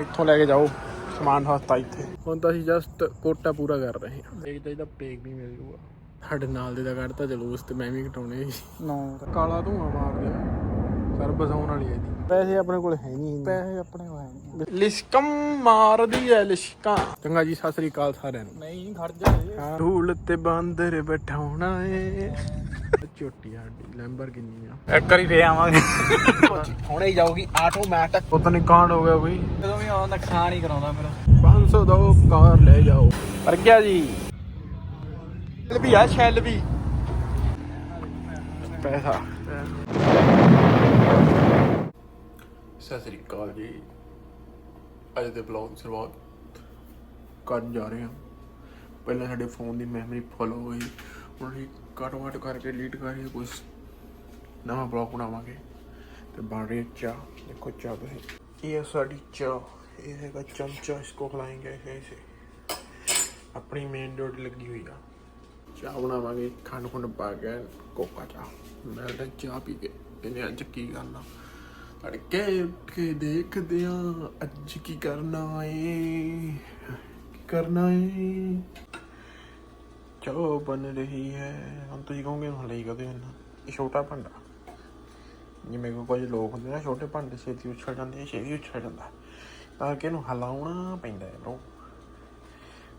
ਇੱਥੋਂ ਲੈ ਕੇ ਜਾਓ ਸਮਾਨ ਹਸਤਾ ਇੱਥੇ। ਹੁਣ ਤਾਂ ਅਸੀਂ ਜਸਟ ਕੋਟਾ ਪੂਰਾ ਕਰ ਰਹੇ ਹਾਂ। ਤਾਂ ਇਹਦਾ ਪੇਕ ਵੀ ਮਿਲ ਜੂਗਾ। ਸਾਡੇ ਨਾਲ ਦੇ ਦਾ ਕੱਢਤਾ ਜਲੂਸ ਤੇ ਮੈਂ ਵੀ ਘਟਾਉਣੇ ਨੋ ਕਾਲਾ ਧੂਆ ਮਾਰ ਲਿਆ ਸਰਬਸ ਆਉਣ ਵਾਲੀ ਹੈ ਇਹਦੀ। ਪੈਸੇ ਆਪਣੇ ਕੋਲ ਹੈ ਨਹੀਂ। ਪੈਸੇ ਆਪਣੇ ਕੋਲ ਹੈ ਨਹੀਂ। ਲਿਸ਼ਕਮ ਮਾਰਦੀ ਹੈ ਲਿਸ਼ਕਾਂ। ਚੰਗਾ ਜੀ ਸਤਿ ਸ੍ਰੀ ਅਕਾਲ ਸਾਰਿਆਂ ਨੂੰ। ਨਹੀਂ ਖੜ ਜਾ। ਧੂਲ ਤੇ ਬਾਂਦਰ ਬਿਠਾਉਣਾ ਏ ਝੋਟੀ ਸਾਡੀ ਲੈਂਬਰ ਕਿੰਨੀ ਆ ਇੱਕ ਵਾਰੀ ਫੇ ਆਵਾਂਗੇ। ਹੁਣੇ ਹੀ ਜਾਊਗੀ ਆਟੋਮੈਟਿਕ ਪਤਾ ਨਹੀਂ ਕਾਂਡ ਹੋ ਗਿਆ ਕੋਈ। ਜਦੋਂ ਵੀ ਆਉਂਦਾ ਨੁਕਸਾਨ ਹੀ ਕਰਾਉਂਦਾ ਮੇਰਾ। 500 ਦੋ ਕਾਰ ਲੈ ਜਾਓ। ਪਰ ਗਿਆ ਜੀ। ਸ਼ੈਲ ਵੀ ਆ ਸ਼ੈਲ ਵੀ ਪੈਸਾ। ਸਤਿ ਸ੍ਰੀ ਅਕਾਲ ਜੀ। ਅੱਜ ਦੇ ਬਲੌਗ ਦੀ ਸ਼ੁਰੂਆਤ ਕਰਨ ਜਾ ਰਹੇ ਹਾਂ। ਪਹਿਲਾਂ ਸਾਡੇ ਫੋਨ ਦੀ ਮੈਮਰੀ ਫੁੱਲ ਹੋ ਗਈ। ਹੁਣ ਕੱਟ ਵਟ ਕਰਕੇ ਡਿਲੀਟ ਕਰਕੇ ਕੁਝ ਨਵਾਂ ਬਲੌਗ ਬਣਾਵਾਂਗੇ। ਤੇ ਬਣ ਰਹੀ ਚਾਹ। ਦੇਖੋ ਚਾਹ ਤੁਸੀਂ। ਇਹ ਸਾਡੀ ਚਾਹ। ਇਹ ਹੈਗਾ ਚਮਚਾ ਇਸ ਕੋ ਖਲਾਏਂਗੇ ਐਸੇ ਆਪਣੀ ਮੇਨ ਡਿਊਟੀ ਲੱਗੀ ਹੋਈ ਆ। ਚਾਹ ਬਣਾਵਾਂਗੇ। ਖੰਡ ਖੁੰਡ ਪਾ ਕੇ ਕੋਕਾ ਚਾਹ। ਮੈਂ ਤਾਂ ਚਾਹ ਪੀ ਕੇ ਇਹਨੇ ਅੱਜ ਕੀ ਕਰਨਾ? ਅੜਕੇ ਕੇ ਦੇਖਦੇ ਆ ਅੱਜ ਕੀ ਕਰਨਾ ਏ? ਕੀ ਕਰਨਾ ਏ? ਚਾਹ ਬਣ ਰਹੀ ਹੈ। ਹੁਣ ਤੁਸੀਂ ਕਹੋਗੇ ਹੁਣ ਲਈ ਕਦੇ ਇਹਨਾਂ ਇਹ ਛੋਟਾ ਭਾਂਡਾ ਜਿਵੇਂ ਕਿ ਕੁਝ ਲੋਕ ਹੁੰਦੇ ਨਾ, ਛੋਟੇ ਭਾਂਡੇ ਛੇਤੀ ਉਛਲ ਜਾਂਦੇ ਛੇਤੀ ਉਛਲ ਜਾਂਦਾ। ਤਾਂ ਕਿ ਇਹਨੂੰ ਹਿਲਾਉਣਾ ਪੈਂਦਾ ਹੈ ਬ్రో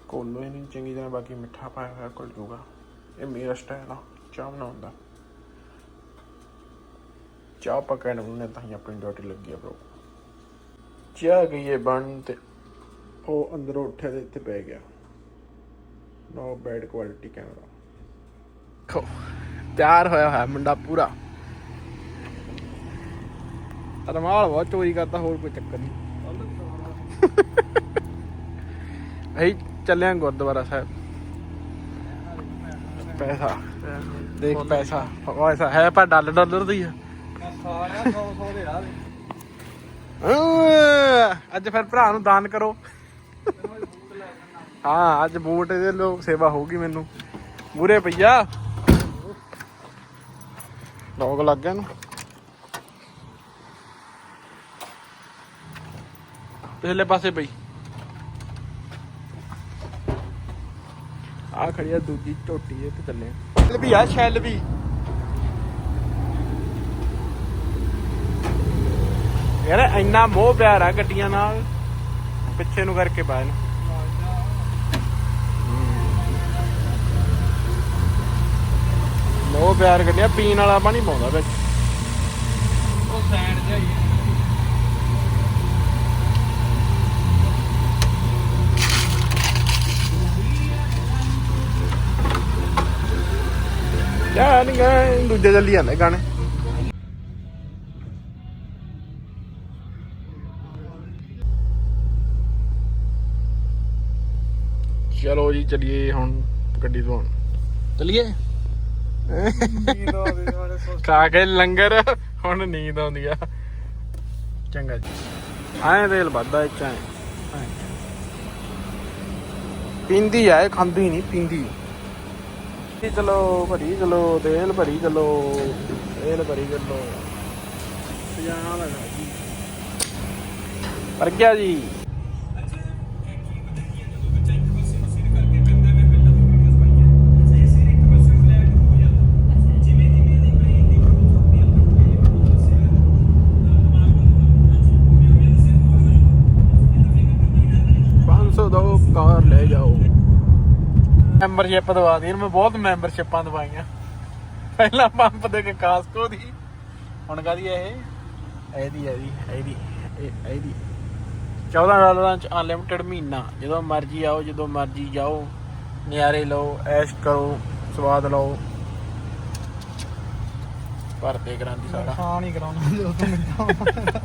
ਕੋਲੋ ਇਹਨੂੰ ਚੰਗੀ ਤਰ੍ਹਾਂ, ਬਾਕੀ ਮਿੱਠਾ ਪਾਇਆ ਹੋਇਆ ਕੋਲ ਜੂਗਾ ਇਹ ਮੇਰਾ ਸਟਾਈਲ ਆ, ਚਾਹ ਬਣਾਉਣ ਦਾ। ਚਾਹ ਪਕਾਉਣ ਨੂੰ ਤਾਂ ਹੀ ਆਪਣੀ ਡਿਊਟੀ ਲੱਗੀ ਆ ਬ్రో ਚਾਹ ਗਈ ਹੈ ਬਣ ਤੇ ਉਹ ਅੰਦਰੋਂ ਉੱਠਿਆ ਤੇ ਇੱਥੇ ਪੈ ਗਿਆ। ਨੋ ਬੈਡ ਕੁਆਲਿਟੀ ਕੈਮਰਾ ਖੋ ਤਿਆਰ ਹੋਇਆ ਹੋਇਆ ਮੁੰਡਾ ਪੂਰਾ। ਰਮਾਲ ਬਹੁਤ ਚੋਰੀ ਕਰਦਾ ਹੋਰ ਕੋਈ ਚੱਕਰ ਨਹੀਂ। ਅਸੀਂ ਚੱਲੇ ਆਂ ਗੁਰਦੁਆਰਾ ਸਾਹਿਬ। ਪੈਸਾ। ਦੇਖ ਪੈਸਾ। ਪੈਸਾ। ਹੈ ਪਰ ਡਾਲਰ ਡਾਲਰ ਦੀ ਆ। ਸਾਰਿਆ 100 100 ਦੇ ਰਾਹ ਅੱਜ ਫਿਰ ਭਰਾ ਨੂੰ ਦਾਨ ਕਰੋ। ਹਾਂ, ਅੱਜ ਬੂਟ ਦੇ ਲੋਕ ਸੇਵਾ ਹੋਊਗੀ ਮੈਨੂੰ। ਮੂਰੇ ਪਈਆ। ਲੋਕ ਲੱਗ ਗਏ ਨੂੰ। ਪਿਛਲੇ ਪਾਸੇ ਪਈ। ਆ ਖੜੀ ਆ ਦੂਜੀ ਝੋਟੀ ਇਹ ਤੇ ਚੱਲੇ ਵੀ ਆ, ਸ਼ੈਲ ਵੀ। ਯਾਰ, ਇੰਨਾ ਮੋਹ ਪਿਆਰ ਆ ਗੱਡੀਆਂ ਨਾਲ। ਪਿੱਛੇ ਨੂੰ ਕਰਕੇ ਬਾਹਰ। ਮੋਹ ਪਿਆਰ ਗੱਡੀਆਂ ਪੀਣ ਵਾਲਾ ਪਾਣੀ ਪਾਉਂਦਾ ਵਿੱਚ। ਉਹ ਸੈਂਡ ਜਿਹਾ ਹੀ ਹੈ। ਯਾਰ ਗਾਣੇ ਦੂਜੇ ਚੱਲੀ ਜਾਂਦੇ ਗਾਣੇ। ਚਲੋ ਜੀ ਚਲਿਏ ਹੁਣ ਗੱਡੀ ਤੋਂ ਚਲਿਏ? ਨੀਂਦ ਆਉਂਦੀ ਸਾਡੇ ਖਾ ਕੇ ਲੰਗਰ, ਹੁਣ ਨੀਂਦ ਆਉਂਦੀ ਆ। ਚੰਗਾ ਜੀ। ਐਂ ਤੇਲ ਵੱਧਦਾ ਇਹ ਚਾਂ ਪੀਂਦੀ ਆ, ਇਹ ਖਾਂਦੀ ਨਹੀਂ ਪੀਂਦੀ। ਭਰੀ ਚਲੋ ਭਰੀ ਚਲੋ, ਤੇਲ ਭਰੀ ਚਲੋ, ਤੇਲ ਭਰੀ ਚਲੋ। ਸਜਾਣਾ ਲਗਾ ਜੀ। ਪਰ ਗਿਆ ਜੀ। ਮੈਂਬਰਸ਼ਿਪ ਦਵਾ ਦੀ ਮੈਂ ਬਹੁਤ ਮੈਂਬਰਸ਼ਿਪਾਂ ਦਵਾਈਆਂ। ਪਹਿਲਾਂ ਪੰਪ ਦੇ ਕੇ ਕਾਸਕੋ ਦੀ ਹੁਣ ਕਾਦੀ ਇਹ? ਇਹਦੀ ਇਹਦੀ ਇਹਦੀ ਇਹ- ਇਹਦੀ 14 ਡਾਲਰਾਂ ਚ ਅਨਲਿਮਿਟਿਡ ਮਹੀਨਾ ਜਦੋਂ ਮਰਜ਼ੀ ਆਓ ਜਦੋਂ ਮਰਜ਼ੀ ਜਾਓ ਨਿਆਰੇ ਲਓ ਐਸ਼ ਕਰੋ ਸਵਾਦ ਲਓ। ਭਰਤੇ ਕਰਾਂਦੀ ਸਾਡਾ ਨੁਕਸਾਨ ਹੀ ਕਰਾਉਂਦਾ ਜਦੋਂ ਤੂੰ ਮਿਲਦਾ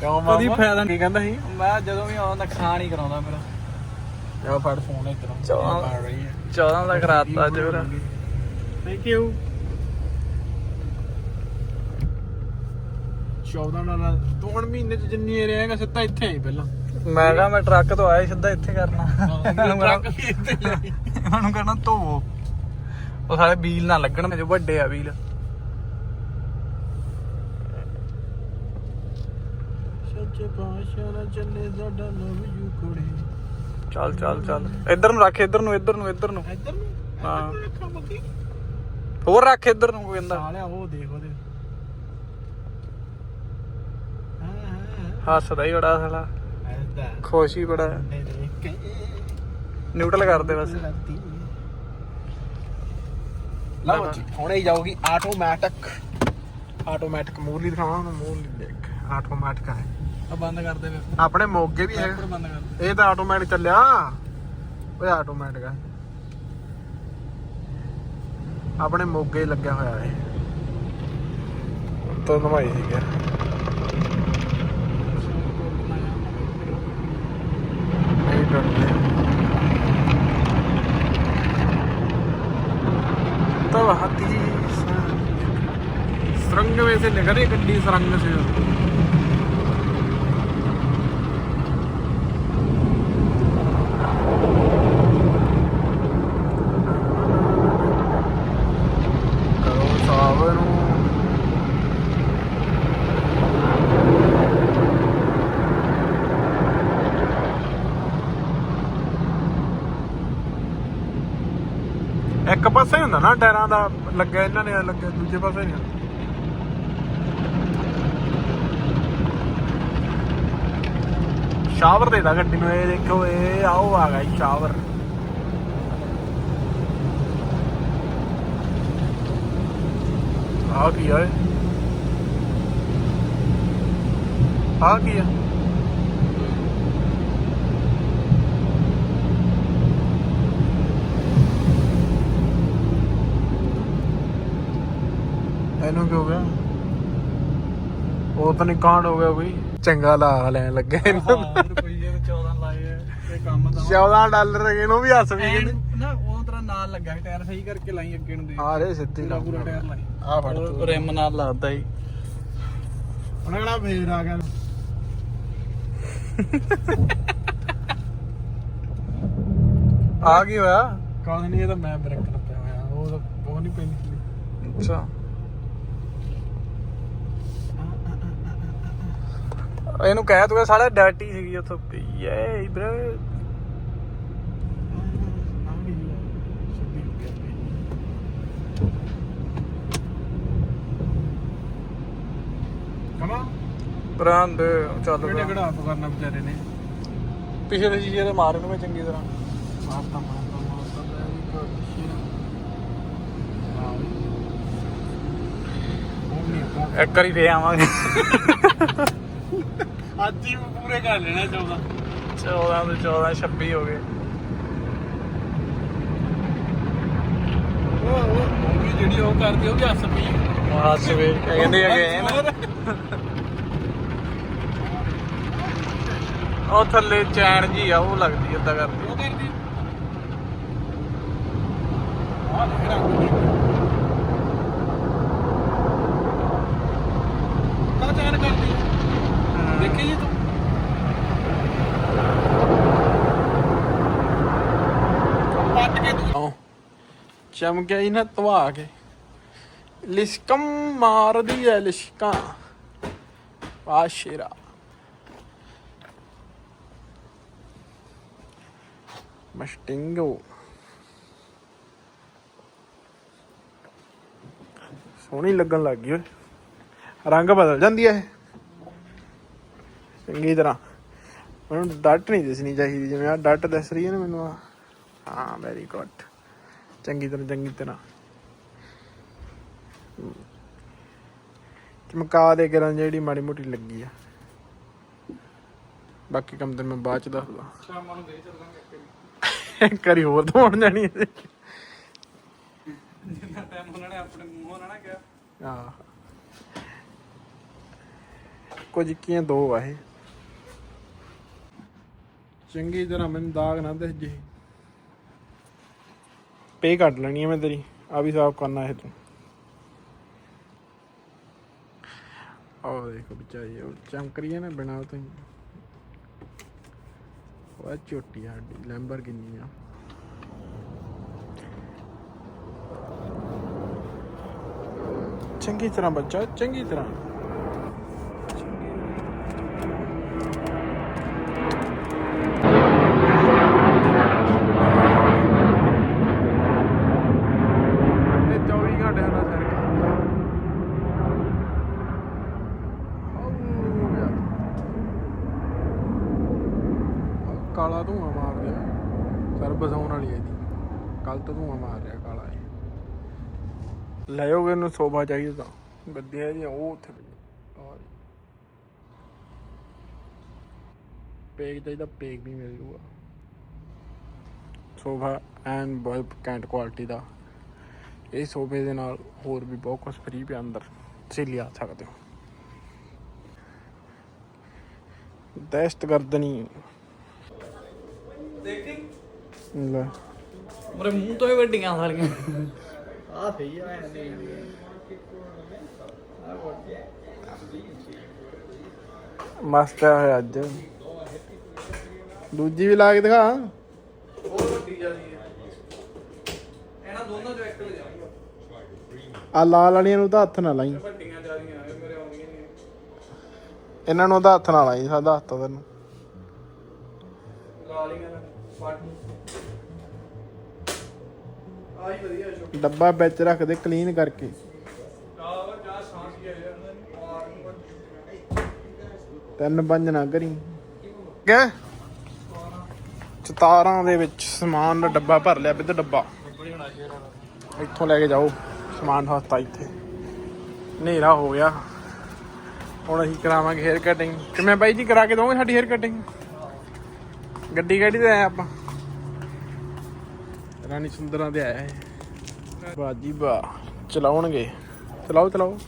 ਕਿਉਂ ਕਦੀ ਮਾਮਾ ਫਾਇਦਾ ਕੀ ਕਹਿੰਦਾ ਸੀ? ਮੈਂ ਜਦੋਂ ਵੀ ਆਉਂਦਾ ਨੁਕਸਾਨ ਹੀ ਕਰਾਉਂਦਾ ਮੇਰਾ। ਜਾ ਫੜ ਫੋਨ ਇਧਰੋਂ ਚੌਦਾਂ- ਪਾ ਰਹੀ ਹੈ 14 ਦਾ ਕਰਾਤਾ ਅੱਜ ਮੇਰਾ ਥੈਂਕ ਯੂ 14 ਡਾਲਰ ਤੂੰ ਹੁਣ ਮਹੀਨੇ ਚ ਜਿੰਨੀ ਏਰੀਆ ਹੈਗਾ ਸਿੱਧਾ ਇੱਥੇ ਆਈ ਪਹਿਲਾਂ ਮੈਂ ਕਹਾ ਮੈਂ ਟਰੱਕ ਤੋਂ ਆਇਆ ਸੀ, ਸਿੱਧਾ ਇੱਥੇ ਕਰਨਾ ਟਰੱਕ ਵੀ ਇੱਥੇ ਲਿਆਈ ਉਹਨੂੰ ਕਹਿਣਾ ਧੋਵੋ ਉਹ ਸਾਰੇ ਵੀਲ ਨਾ ਲੱਗਣ ਜੋ ਵੱਡੇ ਆ ਵੀਲ ਸੱਚ ਸੱਚੇ ਪਾਤਸ਼ਾਹ ਨਾਲ ਚੱਲੇ ਸਾਡਾ ਲਵ ਯੂ ਕੁੜੇ ਚੱਲ ਚੱਲ ਚੱਲ। ਇੱਧਰ ਨੂੰ ਰੱਖ ਇੱਧਰ ਨੂੰ ਇੱਧਰ ਨੂੰ ਇੱਧਰ ਨੂੰ। ਇੱਧਰ ਨੂੰ? ਹਾਂ। ਇੱਧਰ ਨੂੰ ਰੱਖਾਂ ਬੱਕੀ ਹੋਰ ਰੱਖ ਇੱਧਰ ਨੂੰ ਕੋਈ ਕਹਿੰਦਾ ਸਾਲਿਆ ਉਹ ਦੇਖ ਉਹਦੇ। ਹਾਂ ਹਾਂ ਹੱਸਦਾ ਹੀ ਬੜਾ ਸਾਲਾ। ਐਦਾ ਖੁਸ਼ ਹੀ ਬੜਾ। ਨਹੀਂ ਦੇਖ ਕੇ। ਨਿਊਟਰਲ ਕਰਦੇ ਬਸ। ਲਓ ਜੀ ਹੁਣੇ ਹੀ ਜਾਊਗੀ ਆਟੋਮੈਟਿਕ ਆਟੋਮੈਟਿਕ ਮੂਰਲੀ ਦਿਖਾਵਾਂ ਉਹਨੂੰ ਮੂਰਲੀ ਦੇਖ। ਆਟੋਮੈਟਿਕ ਹੈ ਆ ਬੰਦ ਕਰਦੇ ਵੇ ਆਪਣੇ ਮੋਗੇ ਵੀ ਹੈ ਬੰਦ ਕਰ ਇਹ ਤਾਂ ਆਟੋਮੈਟਿਕ ਚੱਲਿਆ ਓਏ ਆਟੋਮੈਟਿਕ ਹੈ ਆਪਣੇ ਮੋਗੇ ਹੀ ਲੱਗਿਆ ਹੋਇਆ ਹੈ ਤਾਂ ਨਵਾਈ ਸੀ ਗਿਆ ਇਹ ਡਰਦੇ तब हाथी सुरंग में से निकले गड्डी सुरंग से ਪਾਸੇ ਹੀ ਹੁੰਦਾ ਨਾ, ਟਾਇਰਾਂ ਦਾ ਲੱਗਿਆ ਇਹਨਾਂ ਨੇ, ਲੱਗਿਆ ਦੂਜੇ ਪਾਸੇ ਨਹੀਂ ਸ਼ਾਵਰ ਦੇਦਾ ਗੱਡੀ ਨੂੰ, ਇਹ ਦੇਖੋ, ਇਹ ਆਓ ਆ ਗਿਆ ਸ਼ਾਵਰ। ਆ ਕੀ ਹੈ ਆ ਕੀ ਹੈ ਇਹਨੂੰ ਕੀ ਹੋ ਗਿਆ ਉਹ ਤਾਂ ਨਹੀਂ ਕਾਂਡ ਹੋ ਗਿਆ ਕੋਈ। ਚੰਗਾ ਲਾ ਲੈਣ ਲੱਗੇ ਇਹ 14 ਲਾਏ ਇਹ ਕੰਮ ਤਾਂ 14 ਡਾਲਰ ਇਹਨੂੰ ਵੀ ਹੱਸ ਵੀ ਨਾ ਉਹ ਤਰ੍ਹਾਂ ਨਾਲ ਲੱਗਾ ਟਾਇਰ ਸਹੀ ਕਰਕੇ ਲਾਈ ਅੱਗੇ ਨੂੰ ਦੇ। ਆ ਰੇ ਸਿੱਧੀ ਲਾ ਪੂਰਾ ਟਾਇਰ ਲਾਈ। ਆ ਫੜ ਤੂੰ। ਰਿਮ ਨਾਲ ਲਾਦਾ ਹੀ ਉਹਨੇ ਕਿਹੜਾ ਫੇਰ ਆ ਗਿਆ। ਆ ਕੀ ਹੋਇਆ? ਕਾਹ ਨਹੀਂ ਇਹ ਤਾਂ ਮੈਂ ਬ੍ਰੇਕ ਲੱਪਿਆ ਹੋਇਆ ਉਹ ਤਾਂ ਉਹ ਨਹੀਂ ਪੈਂਦੀ। ਅੱਛਾ। ਇਹਨੂੰ ਕਹਿ ਤੂੰ ਸਾਲਾ ਡਰਟੀ ਸੀਗੀ ਉੱਥੋਂ। ਯੇ ਬ੍ਰੋ ਸਿੱਧੀ ਹੋ ਗਿਆ ਕਮਾ। ਪਰਾਂ ਦੇ ਚੱਲ ਕਿਹੜੇ ਪਿਆ। ਕਿਹੜਾ ਆਪ ਕਰਨਾ ਵਿਚਾਰੇ ਨੇ? ਪਿਛਲੇ ਸ਼ੀਸ਼ੇ ਤੇ ਮਾਰ ਨੂੰ ਮੈਂ ਚੰਗੀ ਤਰ੍ਹਾਂ। ਮਾਰਤਾ ਮਾਰਤਾ ਮਾਰਤਾ ਲੈ ਵੀ ਕਰ ਸ਼ੀਰਾ ਹਾਂ। ਉਹ ਨਹੀਂ ਆਪਾਂ ਇੱਕ ਵਾਰੀ ਫੇ ਆਵਾਂਗੇ। ਅੱਜ ਹੀ ਪੂਰੇ ਕਰ ਲੈਣਾ 14 14 ਤੋਂ 14 26 ਹੋ ਗਏ। ਉਹ ਉਹ ਉਹ ਵੀ ਜਿਹੜੀ ਉਹ ਕਰਦੀ ਉਹ ਵੀ ਹੱਸ ਪਈ ਹੱਸ ਵੇ ਕਹਿੰਦੇ ਹੈਗੇ ਨਾ ਉਹ ਥੱਲੇ ਚੈਨ ਜੀ ਆ ਉਹ ਲੱਗਦੀ ਏਦਾਂ ਕਰਦੀ ਉਹ ਕਰਦੀ। ਆ ਲੈ। ਰੰਗ ਕਾ ਚੈਨ ਕਰਦੀ। ਦੇਖੀ ਜੀ ਤੂੰ? ਪੱਟ ਕੇ ਤੂੰ। ਚਮਕਿਆ ਹੀ ਨਾ ਤਵਾ ਕੇ। ਲਿਸ਼ਕਮ ਮਾਰਦੀ ਐ ਲਿਸ਼ਕਾਂ। ਆ ਸ਼ੇਰਾ। ਮਸਟਿੰਗੋ। ਸੋਹਣੀ ਲੱਗਣ ਲੱਗ ਗਈ ਓਏ। ਰੰਗ ਬਦਲ ਜਾਂਦੀ ਐ ਇਹ। ਚੰਗੀ ਤਰ੍ਹਾਂ। ਮੈਨੂੰ ਡੱਟ ਨਹੀਂ ਦਿਸਣੀ ਚਾਹੀਦੀ ਜਿਵੇਂ ਆ ਡੱਟ ਦਿਸ ਰਹੀ ਹੈ ਨਾ ਮੈਨੂੰ ਆ ਹਾਂ ਵੈਰੀ ਗੁੱਡ ਚੰਗੀ ਤਰ੍ਹਾਂ ਚੰਗੀ ਤਰ੍ਹਾਂ। ਚਮਕਾ ਦੇ ਕਰਾਂ ਜਿਹੜੀ ਮਾੜੀ ਮੋਟੀ ਲੱਗੀ ਆ। ਬਾਕੀ ਕੰਮ ਤੇ ਮੈਂ ਬਾਅਦ ਚ ਦੱਸਦਾ। ਸ਼ਾਮਾਂ ਨੂੰ ਦੇ ਚੱਲਾਂਗੇ ਇੱਕ ਵਾਰੀ ਹੋਰ ਦਵਾਉਣ ਜਾਣੀ ਹੈ ਜਿੰਨਾ ਟਾਈਮ ਉਹਨਾਂ ਨੇ ਆਪਣੇ ਮੂੰਹੋਂ ਨਾ ਨਾ ਕਿਹਾ। ਆ ਕੁਝ ਕੀਆਂ ਦੋ ਆ ਇਹ। ਚੰਗੀ ਤਰ੍ਹਾਂ ਮੈਨੂੰ ਦਾਗ ਨਾ ਦਿਸ ਜੇ। ਪੇ ਕੱਢ ਲੈਣੀ ਹੈ ਮੈਂ ਤੇਰੀ ਆ ਵੀ ਸਾਫ਼ ਕਰਨਾ ਇਹ ਤੂੰ। ਆਹ ਦੇਖੋ ਵਿਚਾਰੀ ਉਹ ਚਮਕ ਰਹੀ ਹੈ ਨਾ ਬਿਨਾ ਤੋਂ ਹੀ। ਉਹ ਛੋਟੀ ਆ ਸਾਡੀ ਲੈਂਬਰ ਕਿੰਨੀ ਆ। ਚੰਗੀ ਤਰ੍ਹਾਂ ਬੱਚਾ ਚੰਗੀ ਤਰ੍ਹਾਂ ਕਾਲਾ ਧੂਆਂ ਮਾਰ ਰਿਹਾ ਸਰਵਿਸ ਆਉਣ ਵਾਲੀ ਹੈ ਇਹਦੀ ਕੱਲ ਤੋਂ ਧੂਆਂ ਮਾਰ ਰਿਹਾ ਕਾਲਾ ਇਹ ਲੈ ਜਾਓਗੇ ਇਹਨੂੰ ਸੋਫਾ ਚਾਹੀਦਾ ਤਾਂ। ਗੱਦੀਆਂ ਜੀ ਉਹ ਉੱਥੇ ਪੇਗ ਚਾਹੀਦਾ ਪੇਗ ਵੀ ਮਿਲ ਜੂਗਾ। ਸੋਫਾ ਐਨ ਬਹੁਤ ਕੈਂਟ ਕੁਆਲਿਟੀ ਦਾ। ਇਹ ਸੋਫੇ ਦੇ ਨਾਲ ਹੋਰ ਵੀ ਬਹੁਤ ਕੁਝ ਫ੍ਰੀ ਪਿਆ ਅੰਦਰ। ਤੁਸੀਂ ਲਿਆ ਸਕਦੇ ਹੋ। ਦਹਿਸ਼ਤ ਗਰਦਨੀ ਦੇਖੀ? ਲੈ। ਮੇਰੇ ਮੂੰਹ ਤੋਂ ਹੀ ਵੱਡੀਆਂ ਸਾਲੀਆਂ ਆ ਸਹੀ ਆ ਐਂ ਦੇ ਮਸਤ ਹੈ ਅੱਜ। ਦੂਜੀ ਵੀ ਲਾ ਕੇ ਦਿਖਾ। ਬਹੁਤ ਵੱਡੀ ਜਾਂਦੀ ਹੈ। ਇਹਨਾਂ ਦੋਨਾਂ ਚੋਂ ਇੱਕ ਲੈ ਆ ਲਾਲ ਵਾਲੀਆਂ ਨੂੰ ਤਾਂ ਹੱਥ ਨਾ ਲਾਈ। ਵੱਡੀਆਂ ਜਾਂਦੀਆਂ ਇਹ ਮੇਰੇ ਆਉਂਦੀਆਂ ਨਹੀਂ ਇਹਨਾਂ ਨੂੰ ਤਾਂ ਹੱਥ ਨਾ ਲਾਈ ਸਾਡਾ ਹੱਥ ਤੈਨੂੰ। ਗਾਲੀਆਂ ਨਾਲ ਪਾਟ ਆਈ ਵਧੀਆ ਸ਼ੋ ਡੱਬਾ ਵਿੱਚ ਰੱਖ ਦੇ ਕਲੀਨ ਕਰਕੇ। ਚਾਹ ਚਾਹ ਸਾਂਸ ਹੀ ਆ ਜਾਂਦਾ ਤਿੰਨ ਪੰਜ ਨਾ ਕਰੀ ਕਿ ਚਤਾਰਾਂ ਦੇ ਵਿੱਚ ਸਮਾਨ ਦਾ ਡੱਬਾ ਭਰ ਲਿਆ ਬਿੱਦ ਡੱਬਾ। ਇੱਥੋਂ ਲੈ ਕੇ ਜਾਓ ਸਮਾਨ ਹਸਤਾ ਇੱਥੇ। ਹਨੇਰਾ ਹੋ ਗਿਆ। ਹੁਣ ਅਸੀਂ ਕਰਾਵਾਂਗੇ ਹੇਅਰ ਕਟਿੰਗ ਕਿਵੇਂ ਬਾਈ ਜੀ ਕਰਾ ਕੇ ਦੋਗੇ ਸਾਡੀ ਹੇਅਰ ਕਟਿੰਗ ਗੱਡੀ ਕਿਹੜੀ ਤੇ ਆਏ ਆਪਾਂ? ਰਾਣੀ ਸੁੰਦਰਾਂ ਦੇ ਹੈ ਬਾਜੀ ਬਾ, ਚਲਾਉਣਗੇ। ਚਲਾਓ ਚਲਾਓ।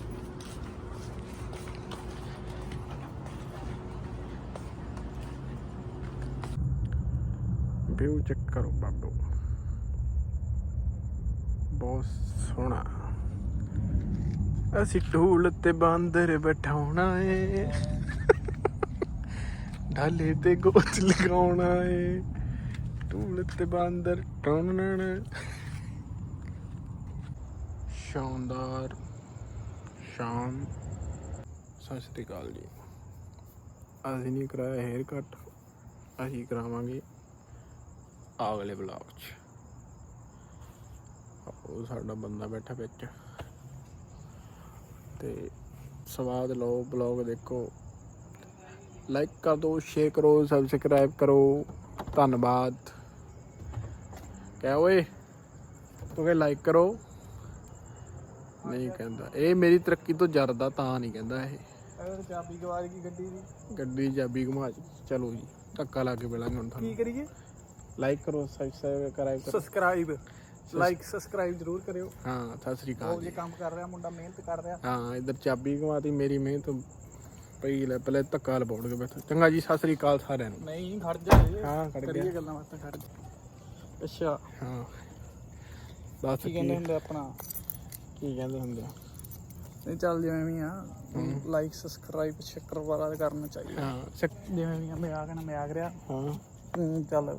ਵਿਊ ਚੈੱਕ ਕਰੋ ਬਾਬੂ। ਬਹੁਤ ਸੋਹਣਾ। ਅਸੀਂ ਢੂਲ ਤੇ ਬਾਂਦਰ ਬਿਠਾਉਣਾ ਏ। ਢਾਲੇ ਤੇ ਗੋਚ ਲਗਾਉਣਾ ਏ। ਢੂਲ ਤੇ ਬਾਂਦਰ ਟਾਉਣਾ ਸ਼ਾਨਦਾਰ ਸ਼ਾਮ। ਸਤਿ ਸ਼੍ਰੀ ਅਕਾਲ ਜੀ। ਅਸੀਂ ਨਹੀਂ ਕਰਾਇਆ ਹੇਅਰ ਕੱਟ ਅਸੀਂ ਕਰਾਵਾਂਗੇ ਅਗਲੇ ਬਲੌਗ 'ਚ। ਉਹ ਸਾਡਾ ਬੰਦਾ ਬੈਠਾ ਵਿੱਚ। ਤੇ ਸਵਾਦ ਲਓ ਬਲੌਗ ਦੇਖੋ। ਲਾਈਕ ਕਰ ਦਿਓ ਸ਼ੇਅਰ ਕਰੋ ਸਬਸਕ੍ਰਾਈਬ ਕਰੋ। ਧੰਨਵਾਦ। ਕਹਿ ਓਏ ਤੂੰ ਕਹੇ ਲਾਈਕ ਕਰੋ। ਨਹੀਂ ਕਹਿੰਦਾ। ਇਹ ਮੇਰੀ ਤਰੱਕੀ ਤੋਂ ਜਰਦਾ ਤਾਂ ਨਹੀਂ ਕਹਿੰਦਾ ਇਹ। ਚਾਬੀ ਗਵਾਚ ਗਈ ਗੱਡੀ ਦੀ? ਗੱਡੀ ਚਾਬੀ ਘੁਮਾ ਚਲੋ ਜੀ ਧੱਕਾ ਲਾ ਕੇ ਮਿਲਾਂਗੇ ਹੁਣ ਕੀ ਤੁਹਾਨੂੰ ਕਰੀਏ? ਲਾਈਕ ਕਰੋ ਸਬਸਕ੍ਰਾਈਬ ਕਰਾਇਬ ਕਰੋ ਸਬਸਕ੍ਰਾਈਬ ਲਾਈਕ ਸਬਸਕ੍ਰਾਈਬ ਜ਼ਰੂਰ ਕਰਿਓ। ਹਾਂ ਸਤਿ ਸ੍ਰੀ ਅਕਾਲ ਉਹ ਜੇ ਕੰਮ ਕਰ ਰਿਹਾ ਮੁੰਡਾ ਮਿਹਨਤ ਕਰ ਰਿਹਾ। ਹਾਂ ਇਧਰ ਚਾਬੀ ਘੁਮਾਤੀ ਮੇਰੀ ਮਿਹਨਤ ਪਈ ਲੈ ਪਹਿਲੇ ਧੱਕਾ ਲਪਾਉਣ ਕੇ ਬੈਠਾ। ਚੰਗਾ ਜੀ ਸਤਿ ਸ੍ਰੀ ਅਕਾਲ ਸਾਰਿਆਂ ਨੂੰ। ਨਹੀਂ ਖੜ ਜਾ। ਹਾਂ ਖੜ ਕਰੀਏ ਗਿਆ ਗੱਲਾਂ ਬਾਤਾਂ ਖੜ ਜਾ। ਅੱਛਾ। ਹਾਂ। ਦੱਸ ਕੀ ਕਹਿੰਦੇ ਹੁੰਦੇ ਆਪਣਾ? ਕੀ ਕਹਿੰਦੇ ਹੁੰਦੇ ਆ? ਨਹੀਂ ਚੱਲ ਜਿਵੇਂ ਵੀ ਆ ਲਾਈਕ ਸਬਸਕ੍ਰਾਈਬ ਸ਼ੇਅਰ ਵਾਲਾ ਕਰਨਾ ਚਾਹੀਦਾ। ਹਾਂ ਜਿਵੇਂ ਵੀ ਆ ਮੈਂ ਆ ਕਹਿਣਾ ਮੈਂ ਆ ਗਿਆ ਹਾਂ। ਹੂੰ, ਚੱਲ।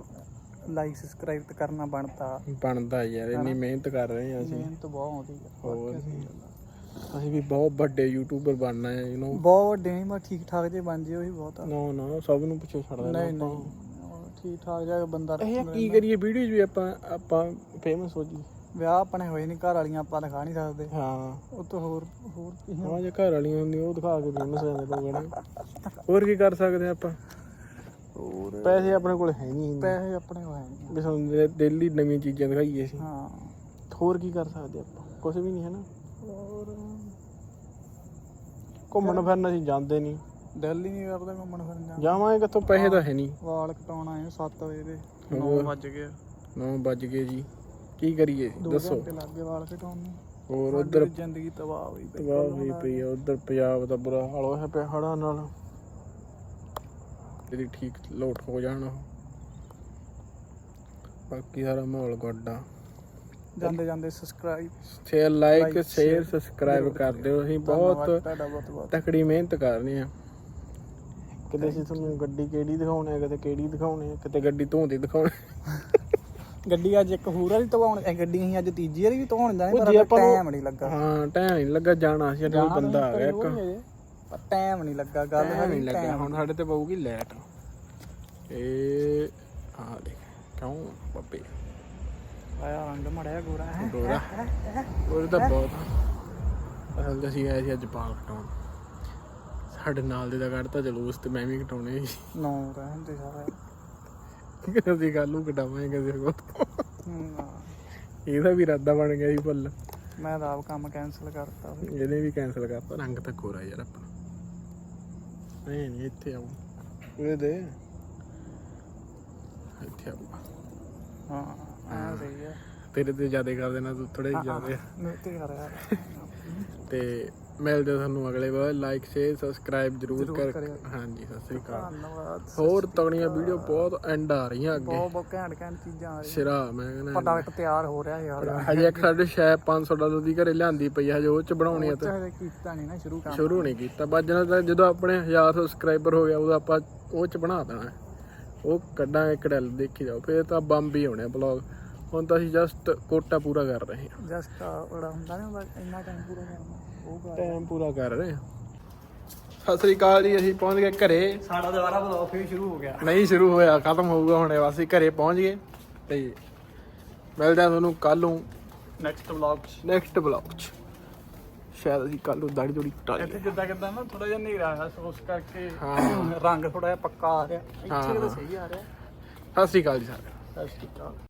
ਲਾਈਕ ਸਬਸਕ੍ਰਾਈਬ ਤੇ ਕਰਨਾ ਬਣਦਾ। ਬਣਦਾ ਯਾਰ ਇੰਨੀ ਮਿਹਨਤ ਕਰ ਰਹੇ ਹਾਂ ਅਸੀਂ। ਮਿਹਨਤ ਬਹੁਤ ਆਉਂਦੀ ਆ। ਹੋਰ? ਆ। ਅਸੀਂ ਵੀ ਬਹੁਤ ਵੱਡੇ ਯੂਟਿਊਬਰ ਬਣਨਾ ਹੈ ਯੂ نو ਬਹੁਤ ਵੱਡੇ ਨਹੀਂ ਬਸ ਠੀਕ ਠਾਕ ਜੇ ਬਣ ਜੇ ਉਹੀ ਬਹੁਤ ਆ। ਨੋ ਨੋ ਸਭ ਨੂੰ ਪਿੱਛੇ ਛੱਡ ਦੇਣਾ ਨਹੀਂ ਨਹੀਂ। ਠੀਕ ਠਾਕ ਜਿਹਾ ਬੰਦਾ ਇਹ ਕੀ ਕਰੀਏ ਵੀਡੀਓਜ਼ ਵੀ ਆਪਾਂ ਆਪਾਂ ਫੇਮਸ ਹੋ ਜੀ। ਵਿਆਹ ਆਪਣੇ ਹੋਏ ਨਹੀਂ ਘਰ ਵਾਲੀਆਂ ਆਪਾਂ ਦਿਖਾ ਨਹੀਂ ਸਕਦੇ। ਹਾਂ। ਉਹ ਤੋਂ ਹੋਰ ਹੋਰ ਕੀ ਹਾਂ ਜੇ ਘਰ ਵਾਲੀਆਂ ਹੁੰਦੀਆਂ ਉਹ ਦਿਖਾ ਕੇ ਫੇਮਸ ਹੋ ਜਾਂਦੇ ਲੋਕ ਨੇ ਹੋਰ ਕੀ ਕਰ ਸਕਦੇ ਆਪਾਂ? ਹੋਰ। ਪੈਸੇ ਆਪਣੇ ਕੋਲ ਹੈ ਨਹੀਂ ਪੈਸੇ ਆਪਣੇ ਹੋਏ ਨਹੀਂ। ਵੀ ਸਾਨੂੰ ਡੇਲੀ ਨਵੀਆਂ ਚੀਜ਼ਾਂ ਦਿਖਾਈਏ ਅਸੀਂ। ਹਾਂ। ਹੋਰ ਕੀ ਕਰ ਸਕਦੇ ਆਪਾਂ? ਕੁਝ ਵੀ ਨਹੀਂ ਹੈ ਨਾ। ਹੋਰ। ਘੁੰਮਣ ਫਿਰਨ ਅਸੀਂ ਜਾਂਦੇ ਨਹੀਂ। ਦਿੱਲੀ ਨਹੀਂ ਕਰਦਾ ਘੁੰਮਣ ਫਿਰਨ ਜਾਣਾ। ਜਾਵਾਂਗੇ ਕਿੱਥੋਂ? ਪੈਸੇ ਤਾਂ ਹੈ ਨਹੀਂ। ਵਾਲ ਕਟਾਉਣਾ ਹੈ 7 ਵਜੇ ਦੇ 9 ਹੋਰ। ਵੱਜ ਗਏ 9 ਵੱਜ ਗਏ ਜੀ। ਕੀ ਕਰੀਏ? ਦੋ ਦੱਸੋ। ਘੰਟੇ ਲੱਗ ਗਏ ਵਾਲ ਕਟਾਉਣ ਨੂੰ। ਹੋਰ ਸਾਡੀ ਉਧਰ ਜ਼ਿੰਦਗੀ ਤਬਾਹ ਹੋਈ ਪਈ। ਤਬਾਹ ਹੋਈ ਪਈ ਆ। ਉਧਰ ਪੰਜਾਬ ਦਾ ਬੁਰਾ ਹਾਲ ਹੋਇਆ ਪਿਆ ਹੜ੍ਹਾਂ ਨਾਲ। ਜਿਹੜੀ ਠੀਕ ਲੋਟ ਹੋ ਜਾਣ ਉਹ। ਬਾਕੀ ਸਾਰਾ ਮਾਹੌਲ ਗੋਡਾ। ਜਾਂਦੇ ਜਾਂਦੇ subscribe share like share subscribe ਕਰ ਦਿਓ। ਅਸੀਂ ਧੰਨਵਾਦ ਬਹੁਤ ਤੁਹਾਡਾ ਬਹੁਤ ਬਹੁਤ। ਤਕੜੀ ਮਿਹਨਤ ਕਰ ਰਹੇ ਆ। ਕਿਤੇ ਅਸੀਂ ਤੁਹਾਨੂੰ ਗੱਡੀ ਕਿਹੜੀ ਦਿਖਾਉਣੇ ਆ ਕਿਤੇ ਕਿਹੜੀ ਦਿਖਾਉਣੇ ਆ ਕਿਤੇ ਗੱਡੀ ਧੋਂਦੀ ਦਿਖਾਉਣੇ ਗੱਡੀ ਅੱਜ ਇੱਕ ਹੋਰ ਵਾਲੀ ਧਵਾਉਣ ਇਹ ਗੱਡੀ ਅਸੀਂ ਅੱਜ ਤੀਜੀ ਵਾਰੀ ਵੀ ਧਵਾਉਣ ਜਾਣੇ ਉਹ ਪਰ ਟਾਈਮ ਨਹੀਂ ਲੱਗਾ। ਹਾਂ ਟਾਈਮ ਨਹੀਂ ਲੱਗਾ ਜਾਣਾ ਸੀ ਕੋਲ ਬੰਦਾ ਆ ਗਿਆ ਇੱਕ। ਪਰ ਟਾਈਮ ਨਹੀਂ ਲੱਗਾ ਗੱਲ ਨਹੀਂ ਲੱਗਾ ਹੁਣ ਸਾਡੇ ਤੇ ਪਊਗੀ ਲੈਟ ਇਹ ਆ ਦੇਖ ਕਿਉਂ ਬੱਬੇ? ਆਇਆ ਰੰਗ ਮੜਿਆ ਗੋਰਾ ਹੈ? ਗੋਰਾ। ਉਹ ਤਾਂ ਬਹੁਤ ਅਸਲ ਤਾਂ ਅਸੀਂ ਆਏ ਸੀ ਅੱਜ ਬਾਲ ਕਟਾਉਣ ਸਾਡੇ ਨਾਲ ਦੇ ਦਾ ਕੱਢਤਾ ਜਲੂਸ ਤੇ ਮੈਂ ਵੀ ਕਟਾਉਣੇ ਸੀ। ਨੌ ਕਹਿੰਦੇ ਸਾਰਾ। ਕੱਲ ਨੂੰ ਕਟਾਵਾਂਗੇ ਕਿਸੇ ਕੋਲ। ਹੂੰ ਇਹਦਾ ਵੀ ਇਰਾਦਾ ਬਣ ਗਿਆ ਸੀ ਭੁੱਲ। ਮੈਂ ਤਾਂ ਆਪ ਕੰਮ ਕੈਨਸਲ ਕਰਤਾ। ਸੀ। ਇਹਨੇ ਵੀ ਕੈਨਸਲ ਕਰਤਾ। ਰੰਗ ਤਾਂ ਕੋਰਾ ਯਾਰ ਆਪਣਾ ਨਹੀਂ ਨਹੀਂ ਇੱਥੇ ਆਉ ਉਹਦੇ ਦੇ। ਇੱਥੇ ਆਊਗਾ ਹਾਂ ਐ ਸਹੀ ਆ। ਤੇਰੇ ਤੇ ਜ਼ਿਆਦਾ ਕਰ ਦੇਣਾ ਤੂੰ ਥੋੜੇ ਜ਼ਿਆਦਾ। ਮੈਂ ਤੇ ਕਰ ਰਿਹਾ ਤੇ ਮਿਲਦੇ ਹਾਂ ਤੁਹਾਨੂੰ ਅਗਲੇ ਵਾਰ। ਲਾਈਕ ਸ਼ੇਅਰ ਸਬਸਕ੍ਰਾਈਬ ਜਰੂਰ ਕਰ। ਹਾਂਜੀ ਸਤਿ ਸ੍ਰੀ ਅਕਾਲ। ਧੰਨਵਾਦ ਹੋਰ ਤਗੜੀਆਂ ਵੀਡੀਓ ਬਹੁਤ ਐਂਡ ਆ ਰਹੀਆਂ ਅੱਗੇ। ਬਹੁਤ ਬਹੁਤ ਘੈਂਟ ਘੈਂਟ ਚੀਜ਼ਾਂ ਆ ਰਹੀਆਂ। ਸਿਰਾ ਮੈਂ ਕਹਿੰਦਾ ਪ੍ਰੋਡਕਟ ਤਿਆਰ ਹੋ ਰਿਹਾ ਯਾਰ। ਹਜੇ ਇੱਕ ਸਾਡੇ ਸ਼ਾਇਦ 500 ਡਾਲਰ ਦੀ ਘਰੇ ਲਿਆਂਦੀ ਪਈ ਆ ਹਜੇ ਉਹ ਚ ਬਣਾਉਣੀ ਆ ਤੇ। ਕੀਤਾ ਨਹੀਂ ਨਾ ਸ਼ੁਰੂ ਕੰਮ ਸ਼ੁਰੂ ਨਹੀਂ ਕੀਤਾ। ਬਾਜਣਾ ਤਾਂ ਜਦੋਂ ਆਪਣੇ 1000 ਸਬਸਕ੍ਰਾਈਬਰ ਹੋ ਗਿਆ ਉਹਦਾ ਆਪਾਂ ਉਹ ਚ ਬਣਾ ਦੇਣਾ। ਹੈ। ਉਹ ਕੱਢਾਂਗੇ ਕੜਲ ਦੇਖੀ ਜਾਓ। ਫੇਰ ਤਾਂ ਬੰਬ ਹੀ ਹੋਣੇ ਬਲੌਗ ਹੁਣ ਤਾਂ ਅਸੀਂ ਜਸਟ ਕੋਟਾ ਪੂਰਾ ਕਰ ਰਹੇ ਹਾਂ। ਜਸਟ ਉਹਦਾ ਹੁੰਦਾ ਹੁੰਦਾ ਇੰਨਾ ਟਾਈਮ ਪੂਰਾ ਕਰਨਾ। ਕਰ ਟਾਈਮ ਪੂਰਾ ਕਰ ਰਹੇ ਹਾਂ ਸਤਿ ਸ੍ਰੀ ਅਕਾਲ ਜੀ ਅਸੀਂ ਪਹੁੰਚ ਗਏ ਘਰੇ। ਸਾਡਾ ਦੁਬਾਰਾ ਬਲੌਗ ਫੇਰ ਸ਼ੁਰੂ ਹੋ ਗਿਆ। ਨਹੀਂ ਸ਼ੁਰੂ ਹੋਇਆ ਖਤਮ ਹੋਊਗਾ ਹੁਣ ਬਸ ਅਸੀਂ ਘਰੇ ਪਹੁੰਚ ਗਏ ਤੇ ਮਿਲਦੇ ਹਾਂ ਤੁਹਾਨੂੰ ਕੱਲ ਨੂੰ। ਨੈਕਸਟ ਬਲੌਗ ਚ। ਨੈਕਸਟ ਬਲੌਗ 'ਚ। ਸ਼ਾਇਦ ਅਸੀਂ ਕੱਲ ਨੂੰ ਦਾੜੀ ਦੋੜੀ ਕਟਾ ਇੱਥੇ ਜਿੱਦਾਂ ਕਿਦਾਂ ਨਾ ਥੋੜਾ ਜਿਹਾ ਹਨੇਰਾ ਆਇਆ ਉਸ ਕਰਕੇ ਹਾਂ। ਰੰਗ ਥੋੜਾ ਜਿਹਾ ਪੱਕਾ ਆ ਰਿਹਾ। ਇੱਥੇ ਤਾਂ ਸਹੀ ਆ ਰਿਹਾ। ਸਤਿ ਸ੍ਰੀ ਅਕਾਲ ਜੀ ਸਾਰਿਆਂ ਨੂੰ। ਸਤਿ ਸ਼੍ਰੀ ਅਕਾਲ।